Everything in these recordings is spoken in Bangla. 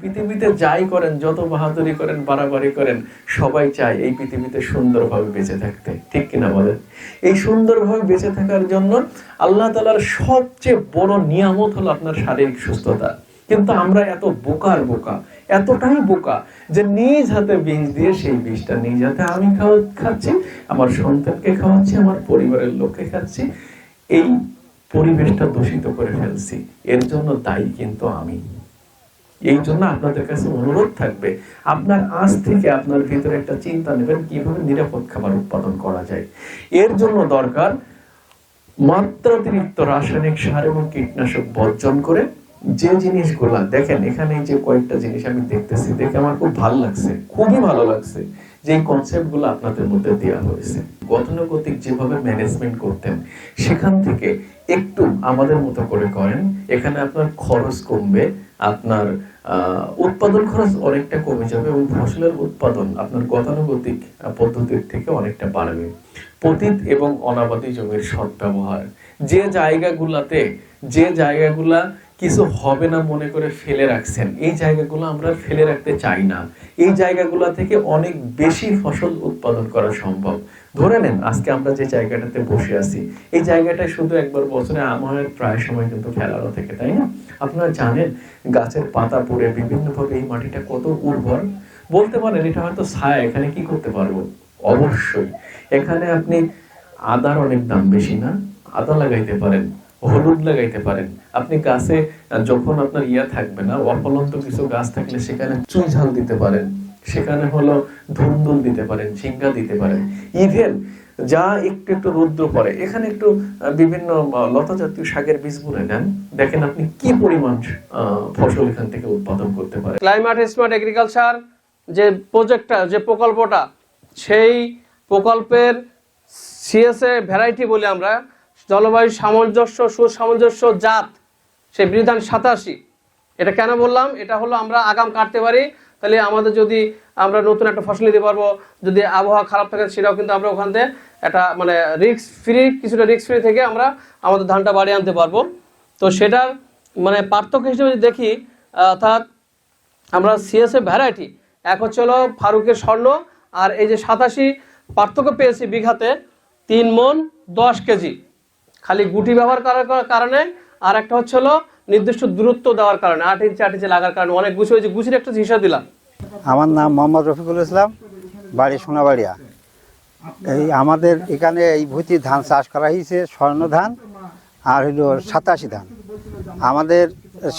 পৃথিবীতে যাই করেন, যত বাহাদুরি করেন, বাড়াবাড়ি করেন, সবাই চায় এই পৃথিবীতে সুন্দরভাবে বেঁচে থাকতে। ঠিক কিনা বলেন? এই সুন্দরভাবে বেঁচে থাকার জন্য আল্লাহ তালার সবচেয়ে বড় নিয়ামত হলো আপনার শারীরিক সুস্থতা। কিন্তু আমরা এত বোকার বোকা, এতটাই বোকা যে নিজ হাতে বীজ দিয়ে সেই বীজটা নিজ হাতে আমি খাচ্ছি, আমার সন্তানকে খাওয়াচ্ছি, আমার পরিবারের লোককে খাচ্ছি, এই পরিবেশটা দূষিত করে ফেলছি। এর জন্য দায়ী কিন্তু আমি। এই জন্য আপনাদের কাছে অনুরোধ থাকবে, আপনার আজ থেকে আপনার ভিতরে একটা চিন্তা নেবেন কীভাবে নিরাপদ খাবার উৎপাদন করা যায়। এর জন্য দরকার মাত্রাতিরিক্ত রাসায়নিক সার এবং কীটনাশক বর্জন করে যে জিনিসগুলা, দেখেন এখানে যে কয়েকটা জিনিস আমি দেখতেছি, দেখে আমার খুব ভালো লাগছে, খুবই ভালো লাগছে, যে কনসেপ্টগুলো আপনাদের মধ্যে দেওয়া হয়েছে। গতানুগতিক যেভাবে ম্যানেজমেন্ট করতেন, সেখান থেকে একটু আমাদের মতো করে করেন, এখানে আপনার খরচ কমবে আপনার উৎপাদন খরচ অনেকটা কমে যাবে এবং ফসলের উৎপাদন আপনার গতানুগতিক পদ্ধতির থেকে অনেকটা বাড়বে। পতিত এবং অনাবাদী জমির সৎ ব্যবহার যে জায়গাগুলাতে, যে জায়গাগুলা কিছু হবে না মনে করে ফেলে রাখছেন, এই জায়গাগুলো আমরা ফেলে রাখতে চাই না। এই জায়গাগুলো থেকে অনেক বেশি ফসল উৎপাদন করা সম্ভব। ধরে নেন, আজকে আমরা যে জায়গাটাতে বসে আছি, এই জায়গাটা শুধু একবার বছরে আমার প্রায় সময় কিন্তু ফেলানো থেকে, তাই না? আপনারা জানেন, গাছের পাতা পড়ে বিভিন্নভাবে এই মাটিটা কত উর্বর। বলতে পারেন, এটা হয়তো ছায়া, এখানে কি করতে পারব? অবশ্যই। এখানে আপনি আদার অনেক দাম বেশি না? আদা লাগাইতে পারেন, হলুদ লাগাইতে পারেন। আপনি গাছে, যখন আপনার ইয়া থাকবে না, অফলন্ত কিছু গাছ থাকলে সেখানে চুই ঝাল দিতে পারেন। সেখানে হলো ধুন্দুল দিতে পারেন, ঝিঙ্গা দিতে পারেন। ইভেন যা একটু একটু রুদ্র পড়ে এখানে একটু বিভিন্ন লতা জাতীয় শাকের বীজ বুনে নেন। দেখেন আপনি কি পরিমাণ ফসল এখান থেকে উৎপাদন করতে পারেন। ক্লাইমেট স্মার্ট এগ্রিকালচার যে প্রজেক্টটা যে প্রকল্পটা, সেই প্রকল্পের সিএসএ ভ্যারাইটি বলি আমরা, জলবায়ু সামঞ্জস্য, সুসামঞ্জস্য জাত, সেই বিধান সাতাশি। এটা কেন বললাম? এটা হলো আমরা আগাম কাটতে পারি তাহলে আমাদের যদি আমরা নতুন একটা ফসল নিতে পারব, যদি আবহাওয়া খারাপ থাকে সেটাও কিন্তু আমরা ওখান থেকে একটা মানে রিস্ক ফ্রি কিছুটা রিস্ক ফ্রি থেকে আমরা আমাদের ধানটা বাড়িয়ে আনতে পারব। তো সেটার মানে পার্থক্য হিসেবে যদি দেখি, অর্থাৎ আমরা সিএসএ ভ্যারাইটি এক হচ্ছে হলো ফারুকের স্বর্ণ, আর এই যে সাতাশি পার্থক্য পেয়েছি বিঘাতে তিন মন দশ কেজি। খালি গুটি ব্যবহার করার কারণে, আর একটা হচ্ছে হলো নির্দিষ্ট দূরত্ব দেওয়ার কারণে, আট ইঞ্চি আট ইঞ্চি লাগার কারণে অনেক গুছি হয়েছে। গুছির একটা হিসাব দিলাম। আমার নাম মোহাম্মদ রফিকুল ইসলাম, বাড়ি সোনাবাড়িয়া। এই আমাদের এখানে এই ভুতি ধান চাষ করা হয়েছে, স্বর্ণ ধান, আর হইল সাতাশি ধান। আমাদের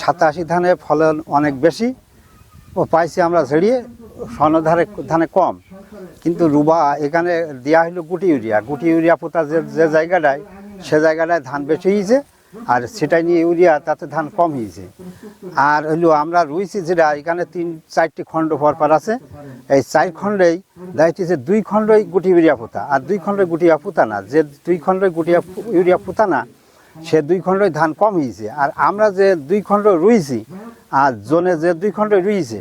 সাতাশি ধানে ফলন অনেক বেশি, ও পাইছি আমরা ঝেড়িয়ে, স্বর্ণ ধারে, ধানে কম। কিন্তু রুবা এখানে দেওয়া হলো গুটি ইউরিয়া। গুটি ইউরিয়া পোতা যে যে জায়গাটায়, সে জায়গাটায় ধান বেশি হয়েছে। আর সেটাই নিয়ে ইউরিয়া, তাতে ধান কম হয়েছে। আর হইল আমরা রুইছি যেটা, এখানে তিন, চারটি খণ্ড পরপর আছে। এই চার খণ্ডেই দেখতেছে দুই খণ্ডই গুটি ইউরিয়া পোতা। আর দুই খণ্ডই গুটিয়া পোতা না। যে দুই খণ্ডই গুটিয়া ইউরিয়া পোতা না, সে দুই খণ্ডই ধান কম হয়েছে। আর আমরা যে দুই খণ্ড রুইছি, আর জনে যে দুই খণ্ড রুইছে,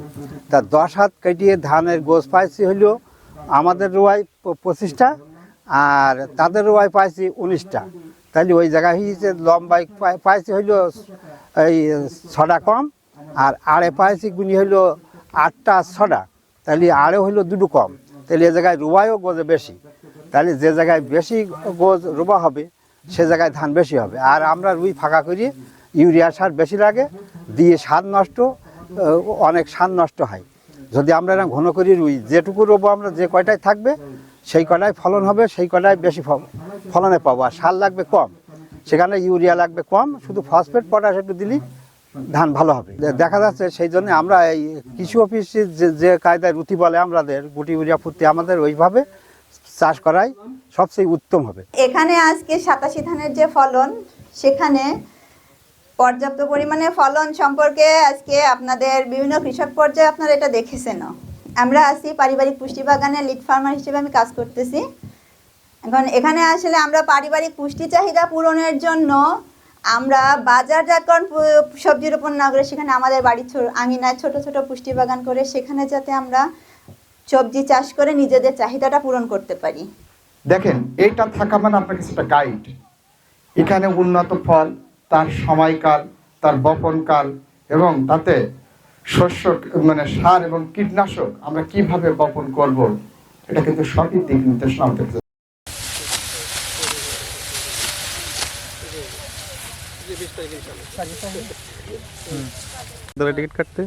তা দশ হাত কাটিয়ে ধানের গোছ পাইছি হইল আমাদের রোয়াই পঁচিশটা, আর তাদের রোয়াই পাইছি উনিশটা। তাহলে ওই জায়গায় হয়েছে লম্বাই পাই- পাইছি হইল এই ছটা কম আর আড়ে পাইছি গুনি হইল আটটা ছটা তাহলে আড়ে হইল দুটো কম। তাহলে এ জায়গায় রোয়াইও গোজে বেশি। তাহলে যে জায়গায় বেশি গোজ রোবা হবে, সে জায়গায় ধান বেশি হবে। আর আমরা রুই ফাঁকা করি, ইউরিয়া সার বেশি লাগে, দিয়ে সার নষ্ট অনেক সার নষ্ট হয়। যদি আমরা এরকম ঘন করি রুই, যেটুকু রোবো আমরা যে কয়টায় থাকবে সেই কয়টায় ফলন হবে, সেই কয়টায় বেশি ফলনে পাবো। আর সার লাগবে কম। সেখানে ইউরিয়া লাগবে কম। শুধু ফসফেট, পটাশ একটু দিলেই ধান ভালো হবে। দেখা যাচ্ছে সেই জন্য আমরা এই কৃষি অফিসে যে যে কায়দায় রুটি বলে আমাদের, গুটি ইউরিয়া ফুটি আমাদের, ওইভাবে চাষ করাই সবচেয়ে উত্তম হবে। এখানে আজকে সাতাশি ধানের যে ফলন, সেখানে পর্যাপ্ত পরিমাণে ফলন সম্পর্কে আজকে আপনাদের বিভিন্ন কৃষক পর্যায়ে আপনারা এটা দেখেছেনও। আমরা আছি পারিবারিক পুষ্টি বাগানে লিড ফার্মার হিসেবে আমি কাজ করতেছি। এখন এখানে আসলে আমরা পারিবারিক পুষ্টি চাহিদা পূরণের জন্য আমরা বাজারজাতকরণ সবজির উপর না করে সেখানে আমাদের বাড়ির আঙিনায় ছোট ছোট পুষ্টি বাগান করে সেখানে যাতে আমরা সবজি চাষ করে নিজেদের চাহিদাটা পূরণ করতে পারি। দেখেন এইটা থাকা মানে আপনার কাছে একটা গাইড এখানে উন্নত ফল, তার সময়কাল, তার বপনকাল এবং তাতে শস্য মানে সার এবং কীটনাশক আমরা কীভাবে বপন করব এটা কিন্তু সঠিক দিক নির্দেশনা আমাদের টিকিট কাটতে?